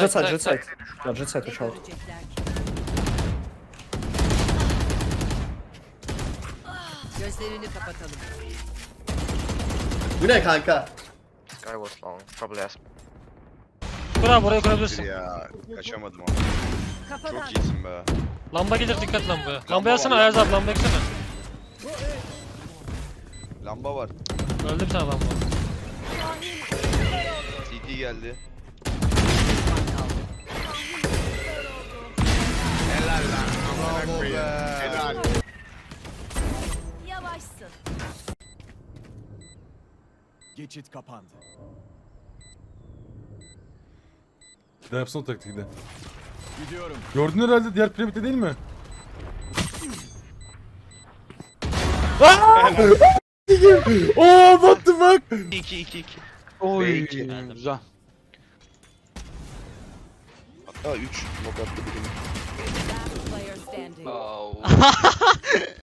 Jet side, jet side. Jet side, ki. Gözlerini kapatalım. Bu ne kanka? Guy was long, probably as Kur abi oraya Bir kurabilirsin. ya. Kaçamadım ama. Kafadan. Çok iyisin be. Lamba gelir dikkat lambaya. Lamba yazsana Ayaz abi lamba yaksana. Lamba var. Öldü bir tane lamba. CT geldi. Bravo be. Helal. Yavaşsın. Geçit kapandı. Daha yapsana o taktiği de. Gidiyorum. Gördün herhalde diğer piramitte değil mi? Aaaa! Oh what the fuck? 2 2 2. Oy B2. güzel. Hatta 3 nok attı birini. Last player standing. Oh.